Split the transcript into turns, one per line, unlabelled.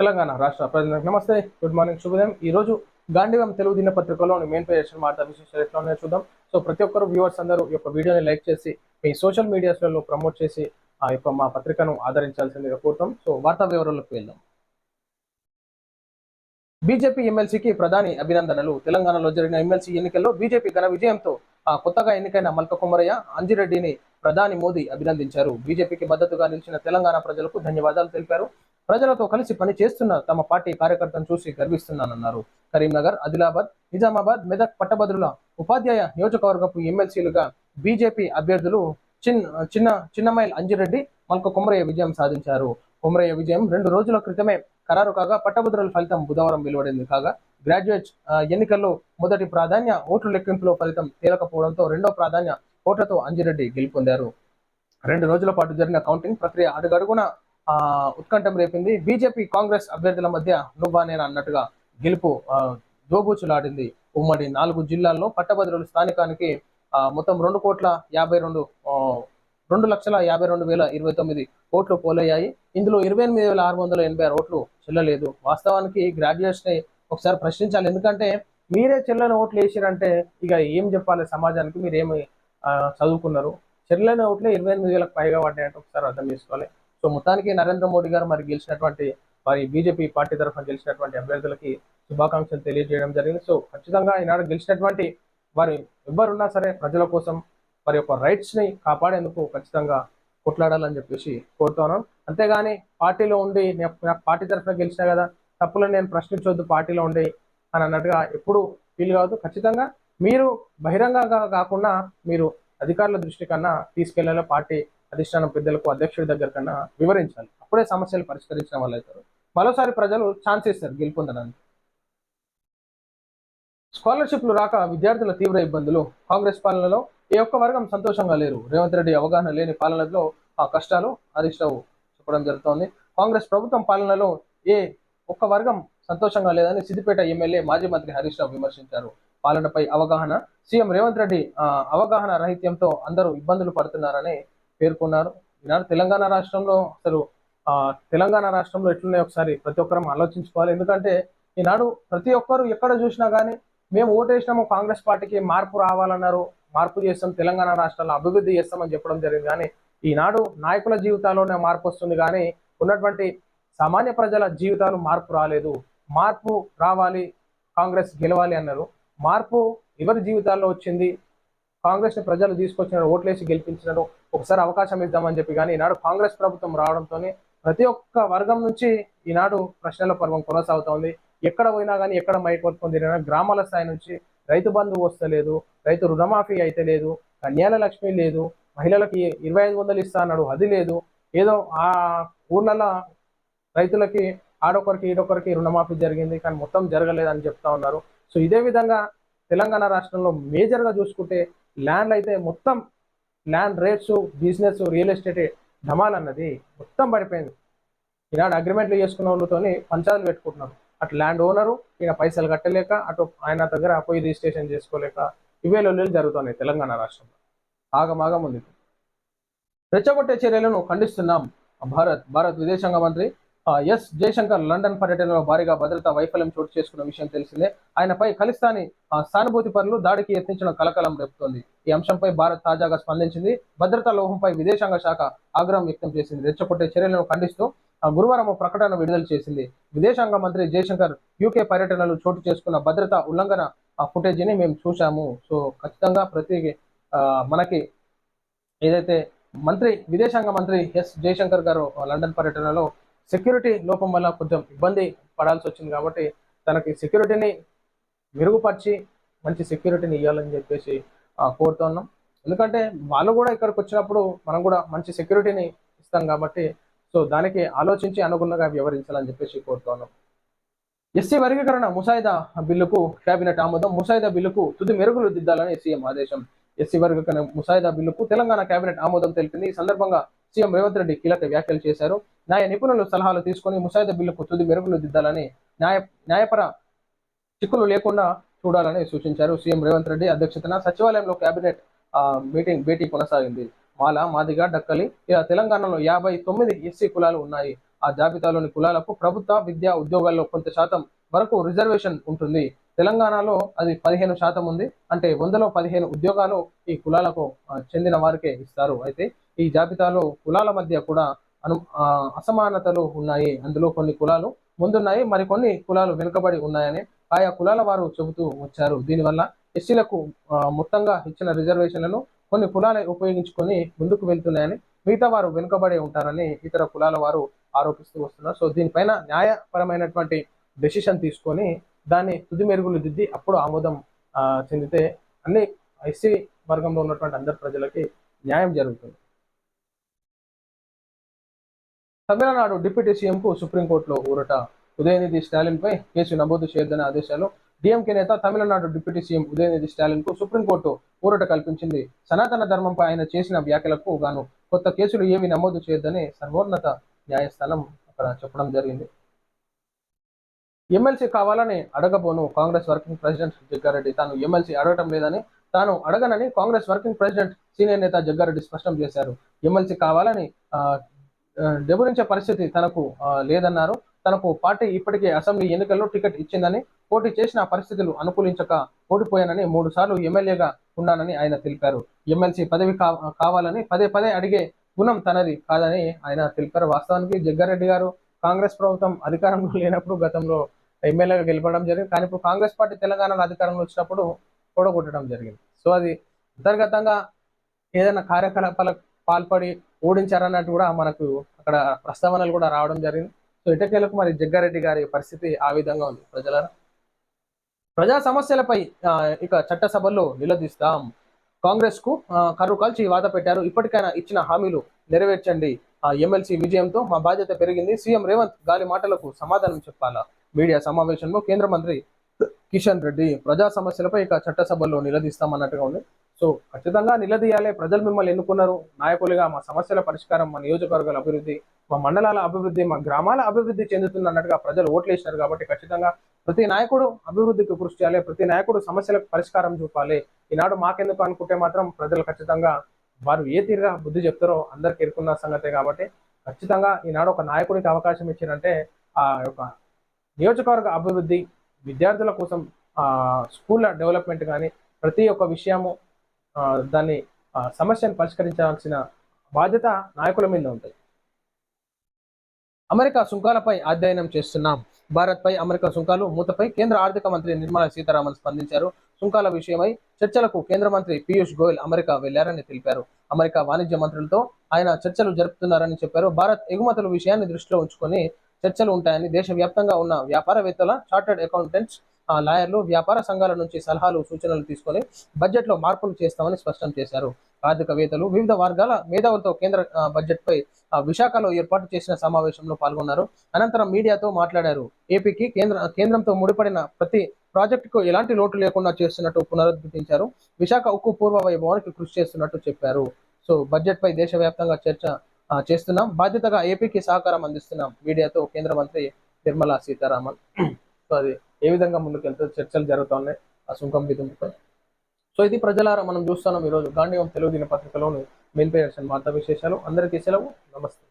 తెలంగాణ రాష్ట్ర ప్రజలకు నమస్తే. గుడ్ మార్నింగ్ శుభోదయం. ఈ రోజు గాంధీవం తెలుగు దినపత్రికలోని మెయిన్ పేజ్ వార్తా విశేషాలు ఎట్లా ఉన్నాయో చూద్దాం. సో ప్రతి ఒక్కరు వ్యూవర్స్ అందరూ ఈ యొక్క వీడియోని లైక్ చేసి మీ సోషల్ మీడియాస్లలో ప్రమోట్ చేసి ఆ యొక్క మా పత్రికను ఆదరించాల్సిందిగా కోరుతాం. సో వార్తా వివరాలకు వెళ్దాం. బీజేపీ ఎమ్మెల్సీకి ప్రధాని అభినందనలు. తెలంగాణలో జరిగిన ఎమ్మెల్సీ ఎన్నికల్లో బీజేపీ ఘన విజయంతో ఆ కొత్తగా ఎన్నికైన మల్క కుమరయ్య అంజిరెడ్డిని ప్రధాని మోదీ అభినందించారు. బీజేపీకి మద్దతుగా నిలిచిన తెలంగాణ ప్రజలకు ధన్యవాదాలు తెలిపారు. ప్రజలతో కలిసి పని చేస్తున్న తమ పార్టీ కార్యకర్తను చూసి గర్విస్తున్నానన్నారు. కరీంనగర్ ఆదిలాబాద్ నిజామాబాద్ మెదక్ పట్టభద్రుల ఉపాధ్యాయ నియోజకవర్గపు ఎమ్మెల్సీలుగా బీజేపీ అభ్యర్థులు చిన్ చిన్న చిన్నమైల్ అంజిరెడ్డి మల్క కుమరయ్య విజయం సాధించారు. కుమరయ్య విజయం రెండు రోజుల క్రితమే ఖరారు కాగా పట్టభద్రుల ఫలితం బుధవారం వెలువడింది కాగా గ్రాడ్యుయేట్ ఎన్నికల్లో మొదటి ప్రాధాన్య ఓట్ల లెక్కింపులో ఫలితం తేలకపోవడంతో రెండో ప్రాధాన్య ఓట్లతో అంజిరెడ్డి గెలుపొందారు. రెండు రోజుల పాటు జరిగిన కౌంటింగ్ ప్రక్రియ అడుగడుగున ఉత్కంఠం రేపింది. బీజేపీ కాంగ్రెస్ అభ్యర్థుల మధ్య నువ్వా నేను అన్నట్టుగా గెలుపు దోబూచులాడింది. ఉమ్మడి నాలుగు జిల్లాల్లో పట్టభద్రులు స్థానికానికి మొత్తం రెండు కోట్ల యాభై రెండు రెండు లక్షల యాభై రెండు వేల ఇరవై తొమ్మిది ఓట్లు పోలయ్యాయి. ఇందులో ఇరవై ఎనిమిది వేల ఆరు వందల ఎనభై ఆరు ఓట్లు చెల్లలేదు. వాస్తవానికి గ్రాడ్యుయేషన్ని ఒకసారి ప్రశ్నించాలి. ఎందుకంటే మీరే చెల్లని ఓట్లు వేసిరంటే ఇక ఏం చెప్పాలి సమాజానికి? మీరు ఏమి చదువుకున్నారు? చెల్లని ఓట్లే ఇరవై ఎనిమిది వేలకు పైగా పడ్డాయంటే ఒకసారి అర్థం చేసుకోవాలి. సో మొత్తానికి నరేంద్ర మోడీ గారు మరి గెలిచినటువంటి వారి బీజేపీ పార్టీ తరఫున గెలిచినటువంటి అభ్యర్థులకి శుభాకాంక్షలు తెలియజేయడం జరిగింది. సో ఖచ్చితంగా ఈనాడు గెలిచినటువంటి వారు ఎవరున్నా సరే ప్రజల కోసం వారి యొక్క రైట్స్ని కాపాడేందుకు ఖచ్చితంగా కొట్లాడాలని చెప్పేసి కోరుతున్నాను అంతేగాని పార్టీలో ఉండి నేను నాకు పార్టీ తరఫున గెలిచినా కదా తప్పులను నేను ప్రశ్నించొద్దు పార్టీలో ఉండి అని అన్నట్టుగా ఎప్పుడు ఫీల్ కావద్దు. ఖచ్చితంగా మీరు బహిరంగంగా కాకుండా మీరు అధికారుల దృష్టి కన్నా తీసుకెళ్ళేలా పార్టీ అధిష్టానం పెద్దలకు అధ్యక్షుడి దగ్గర కన్నా వివరించాలి. అప్పుడే సమస్యలు పరిష్కరించిన వాళ్ళు అవుతారు. మరోసారి ప్రజలు ఛాన్స్ ఇస్తారు గెలుపొందడానికి. స్కాలర్షిప్లు రాక విద్యార్థుల తీవ్ర ఇబ్బందులు. కాంగ్రెస్ పాలనలో ఏ ఒక్క వర్గం సంతోషంగా లేరు. రేవంత్ రెడ్డి అవగాహన లేని పాలనలో ఆ కష్టాలు హరీష్ రావు చెప్పడం జరుగుతోంది. కాంగ్రెస్ ప్రభుత్వం పాలనలో ఏ ఒక్క వర్గం సంతోషంగా లేదని సిద్దిపేట ఎమ్మెల్యే మాజీ మంత్రి హరీష్ రావు విమర్శించారు. పాలనపై అవగాహన సీఎం రేవంత్ రెడ్డి అవగాహన రహిత్యంతో అందరూ ఇబ్బందులు పడుతున్నారని పేర్కొన్నారు. ఈనాడు తెలంగాణ రాష్ట్రంలో అసలు ఆ, తెలంగాణ రాష్ట్రంలో ఎట్లున్నాయి ఒకసారి ప్రతి ఒక్కరం ఆలోచించుకోవాలి. ఎందుకంటే ఈనాడు ప్రతి ఒక్కరు ఎక్కడ చూసినా కానీ మేము ఓటేసినాము కాంగ్రెస్ పార్టీకి మార్పు రావాలన్నారు మార్పు చేస్తాం తెలంగాణ రాష్ట్రాల్లో అభివృద్ధి చేస్తామని చెప్పడం జరిగింది. కానీ ఈనాడు నాయకుల జీవితాల్లోనే మార్పు వస్తుంది. కానీ ఉన్నటువంటి సామాన్య ప్రజల జీవితాలు మార్పు రాలేదు. మార్పు రావాలి కాంగ్రెస్ గెలవాలి అన్నారు. మార్పు ఎవరి జీవితాల్లో వచ్చింది? కాంగ్రెస్ని ప్రజలు తీసుకొచ్చిన ఓట్లేసి గెలిపించినారు ఒకసారి అవకాశం ఇద్దామని చెప్పి కానీ ఈనాడు కాంగ్రెస్ ప్రభుత్వం రావడంతోనే ప్రతి ఒక్క వర్గం నుంచి ఈనాడు ప్రశ్నల పర్వం కొనసాగుతోంది. ఎక్కడ పోయినా కానీ ఎక్కడ మైకొట్టుకొని తిరిగినా గ్రామాల స్థాయి నుంచి రైతు బంధు వస్తలేదు రైతు రుణమాఫీ అయితే లేదు కన్యాల లక్ష్మి లేదు మహిళలకి ఇరవై ఐదు వందలు ఇస్తా అన్నాడు అది లేదు. ఏదో ఆ ఊర్లలో రైతులకి ఆడొకరికి ఈడొకరికి రుణమాఫీ జరిగింది కానీ మొత్తం జరగలేదని చెప్తా ఉన్నారు. సో ఇదే విధంగా తెలంగాణ రాష్ట్రంలో మేజర్గా చూసుకుంటే ల్యాండ్ అయితే మొత్తం land rates business real estate Dhamaal అన్నది మొత్తం పడిపోయింది. ఈనాడు అగ్రిమెంట్లు చేసుకున్న వాళ్ళతోని పంచాయతీలు పెట్టుకుంటున్నారు అటు ల్యాండ్ ఓనరు ఈయన పైసలు కట్టలేక అటు ఆయన దగ్గర పోయి రిజిస్ట్రేషన్ చేసుకోలేక ఇవే లొల్లులు జరుగుతున్నాయి తెలంగాణ రాష్ట్రంలో. ఆగమాగం ఉంది. రెచ్చగొట్టే చర్యలను ఖండిస్తున్నాం. భారత్ భారత్ విదేశాంగ మంత్రి ఎస్ జయశంకర్ లండన్ పర్యటనలో భారీగా భద్రతా వైఫల్యం చోటు చేసుకున్న విషయం తెలిసిందే. ఆయనపై ఖలిస్తానీ ఆ, సానుభూతి పరులు దాడికి యత్నించడం కలకలం రేపుతోంది. ఈ అంశంపై భారత్ తాజాగా స్పందించింది. భద్రతా లోహంపై విదేశాంగ శాఖ ఆగ్రహం వ్యక్తం చేసింది. రెచ్చగొట్టే చర్యలను ఖండిస్తూ గురువారం ప్రకటన విడుదల చేసింది. విదేశాంగ మంత్రి జయశంకర్ యూకే పర్యటనలు చోటు చేసుకున్న భద్రతా ఉల్లంఘన ఆ ఫుటేజీని మేము చూశాము. సో ఖచ్చితంగా ప్రతి ఆ, మనకి ఏదైతే మంత్రి విదేశాంగ మంత్రి ఎస్ జయశంకర్ గారు లండన్ పర్యటనలో సెక్యూరిటీ లోపం వల్ల కొంచెం ఇబ్బంది పడాల్సి వచ్చింది కాబట్టి తనకి సెక్యూరిటీని మెరుగుపరిచి మంచి సెక్యూరిటీని ఇవ్వాలని చెప్పేసి కోరుతున్నాం ఎందుకంటే వాళ్ళు కూడా ఇక్కడికి వచ్చినప్పుడు మనం కూడా మంచి సెక్యూరిటీని ఇస్తాం కాబట్టి సో దానికి ఆలోచించి అనుగుణంగా వ్యవహరించాలని చెప్పేసి కోరుతున్నాం ఎస్సీ వర్గీకరణ ముసాయిదా బిల్లుకు కేబినెట్ ఆమోదం. ముసాయిదా బిల్లుకు తుది మెరుగులు దిద్దాలని సీఎం ఆదేశం. ఎస్సీ వర్గీకరణ ముసాయిదా బిల్లుకు తెలంగాణ కేబినెట్ ఆమోదం తెలిపింది. ఈ సందర్భంగా సీఎం రేవంత్ రెడ్డి కీలక వ్యాఖ్యలు చేశారు. న్యాయ నిపుణులు సలహాలు తీసుకొని ముసాయిదా బిల్లుకు తుది మెరుగులు దిద్దాలని న్యాయ న్యాయపర చిక్కులు లేకుండా చూడాలని సూచించారు సీఎం రేవంత్ రెడ్డి అధ్యక్షతన సచివాలయంలో కేబినెట్ మీటింగ్ భేటీ కొనసాగింది. మాల మాదిగ డక్కలి ఇలా తెలంగాణలో యాభై తొమ్మిది ఎస్సీ కులాలు ఉన్నాయి. ఆ జాబితాలోని కులాలకు ప్రభుత్వ విద్యా ఉద్యోగాల్లో కొంత శాతం వరకు రిజర్వేషన్ ఉంటుంది. తెలంగాణలో అది పదిహేను శాతం ఉంది. అంటే వందలో పదిహేను ఉద్యోగాలు ఈ కులాలకు చెందిన వారికే ఇస్తారు. అయితే ఈ జాబితాలో కులాల మధ్య కూడా అను అసమానతలు ఉన్నాయి. అందులో కొన్ని కులాలు ముందున్నాయి మరికొన్ని కులాలు వెనుకబడి ఉన్నాయని ఆయా కులాల వారు చెబుతూ వచ్చారు. దీనివల్ల ఎస్సీలకు మొత్తంగా ఇచ్చిన రిజర్వేషన్లను కొన్ని కులాలే ఉపయోగించుకొని ముందుకు వెళ్తున్నాయని మిగతా వారు వెనుకబడి ఉంటారని ఇతర కులాల వారు ఆరోపిస్తూ వస్తున్నారు. సో దీనిపైన న్యాయపరమైనటువంటి డెసిషన్ తీసుకొని దాన్ని తుది మెరుగులు దిద్ది అప్పుడు ఆమోదం చెందితే అన్ని ఎస్సీ వర్గంలో ఉన్నటువంటి అందరి ప్రజలకి న్యాయం జరుగుతుంది. తమిళనాడు డిప్యూటీ సీఎంకు సుప్రీంకోర్టులో ఊరట. ఉదయనిధి స్టాలిన్ పై కేసు నమోదు చేయొద్దనే ఆదేశాలు డిఎంకే నేత తమిళనాడు డిప్యూటీ సీఎం ఉదయనిధి స్టాలిన్కు సుప్రీంకోర్టు ఊరట కల్పించింది. సనాతన ధర్మంపై ఆయన చేసిన వ్యాఖ్యలకు గాను కొత్త కేసులు ఏవి నమోదు చేయొద్దని సర్వోన్నత న్యాయస్థానం అక్కడ చెప్పడం జరిగింది. ఎమ్మెల్సీ కావాలని అడగబోను కాంగ్రెస్ వర్కింగ్ ప్రెసిడెంట్ జగ్గారెడ్డి. తాను ఎమ్మెల్సీ అడగటం లేదని తాను అడగనని కాంగ్రెస్ వర్కింగ్ ప్రెసిడెంట్ సీనియర్ నేత జగ్గారెడ్డి స్పష్టం చేశారు. ఎమ్మెల్సీ కావాలని డెబురించే పరిస్థితి తనకు లేదన్నారు. తనకు పార్టీ ఇప్పటికే అసెంబ్లీ ఎన్నికల్లో టికెట్ ఇచ్చిందని పోటీ చేసిన పరిస్థితులు అనుకూలించక ఓడిపోయానని మూడు సార్లు ఎమ్మెల్యేగా ఉన్నానని ఆయన తెలిపారు. ఎమ్మెల్సీ పదవి కావాలని పదే పదే అడిగే గుణం తనది కాదని ఆయన తెలిపారు. వాస్తవానికి జగ్గారెడ్డి గారు కాంగ్రెస్ ప్రభుత్వం అధికారంలో లేనప్పుడు గతంలో ఎమ్మెల్యేగా గెలపడం జరిగింది. కానీ ఇప్పుడు కాంగ్రెస్ పార్టీ తెలంగాణలో అధికారంలో వచ్చినప్పుడు ఓడగొట్టడం జరిగింది. సో అది అంతర్గతంగా ఏదైనా కార్యకలాపాలకు పాల్పడి ఓడించారన్నట్టు కూడా మనకు అక్కడ ప్రస్తావనలు కూడా రావడం జరిగింది. సో ఇటకేలకు మరి జగ్గారెడ్డి గారి పరిస్థితి ఆ విధంగా ఉంది. ప్రజల ప్రజా సమస్యలపై ఇక చట్టసభల్లో నిలదీస్తాం. కాంగ్రెస్కు ఆ, కర్రు కాల్చి వాద పెట్టారు. ఇప్పటికైనా ఇచ్చిన హామీలు నెరవేర్చండి. ఆ ఎమ్మెల్సీ విజయంతో మా బాధ్యత పెరిగింది. సీఎం రేవంత్ గాలి మాటలకు సమాధానం చెప్పాలా? మీడియా సమావేశంలో కేంద్ర మంత్రి కిషన్ రెడ్డి ప్రజా సమస్యలపై ఇక చట్టసభలో నిలదీస్తామన్నట్టుగా ఉంది. సో ఖచ్చితంగా నిలదీయాలి ప్రజలు మిమ్మల్ని ఎన్నుకున్నారు. నాయకులుగా మా సమస్యల పరిష్కారం మా నియోజకవర్గాల అభివృద్ధి మా మండలాల అభివృద్ధి మా గ్రామాల అభివృద్ధి చెందుతుంది అన్నట్టుగా ప్రజలు ఓట్లు కాబట్టి ఖచ్చితంగా ప్రతి నాయకుడు అభివృద్ధికి కృషి చేయాలి ప్రతి నాయకుడు సమస్యలకు పరిష్కారం చూపాలి. ఈనాడు మాకెందుకు అనుకుంటే మాత్రం ప్రజలు ఖచ్చితంగా వారు ఏ తీరుగా బుద్ధి చెప్తారో అందరికి ఎరుకున్న సంగతే కాబట్టి ఖచ్చితంగా ఈనాడు ఒక నాయకుడికి అవకాశం ఇచ్చారంటే ఆ యొక్క నియోజకవర్గ అభివృద్ధి విద్యార్థుల కోసం స్కూళ్ళ డెవలప్మెంట్ కానీ ప్రతి ఒక్క విషయము దాన్ని ఆ, సమస్యను పరిష్కరించాల్సిన బాధ్యత నాయకుల మీద ఉంటుంది. అమెరికా సుంకాలపై అధ్యయనం చేస్తున్నాం. భారత్పై అమెరికా సుంకాలు మూతపై కేంద్ర ఆర్థిక మంత్రి నిర్మలా సీతారామన్ స్పందించారు. సుంకాల విషయమై చర్చలకు కేంద్ర మంత్రి పీయూష్ గోయల్ అమెరికా వెళ్ళారని తెలిపారు. అమెరికా వాణిజ్య మంత్రులతో ఆయన చర్చలు జరుపుతున్నారని చెప్పారు. భారత్ ఎగుమతుల విషయాన్ని దృష్టిలో ఉంచుకొని చర్చలు ఉంటాయని దేశవ్యాప్తంగా ఉన్న వ్యాపారవేత్తల చార్టర్డ్ అకౌంటెంట్స్ లాయర్లు వ్యాపార సంఘాల నుంచి సలహాలు సూచనలు తీసుకొని బడ్జెట్లో మార్పులు చేస్తామని స్పష్టం చేశారు. ఆర్థికవేత్తలు వివిధ వర్గాల మేధావులతో కేంద్ర బడ్జెట్ బడ్జెట్పై విశాఖలో ఏర్పాటు చేసిన సమావేశంలో పాల్గొన్నారు. అనంతరం మీడియాతో మాట్లాడారు. ఏపీకి కేంద్ర కేంద్రంతో ముడిపడిన ప్రతి ప్రాజెక్టుకు ఎలాంటి లోటు లేకుండా చేస్తున్నట్టు పునరుద్ఘాటించారు విశాఖ ఉక్కు పూర్వ వైభవానికి కృషి చేస్తున్నట్టు చెప్పారు. సో బడ్జెట్ పై దేశవ్యాప్తంగా చర్చ చేస్తున్నాం. బాధ్యతగా ఏపీకి సహకారం అందిస్తున్నాం. మీడియాతో కేంద్ర మంత్రి నిర్మలా సీతారామన్. సో అది ఏ విధంగా ముందుకెళ్తే చర్చలు జరుగుతున్నాయి ఆ సుంకం విధింపుపై సో ఇది ప్రజలారా మనం చూస్తున్నాం ఈరోజు. గాంధీవం తెలుగు దినపత్రికలోని మెయిన్ పేజెస్ వార్తా విశేషాలు. అందరికీ సెలవు. నమస్తే.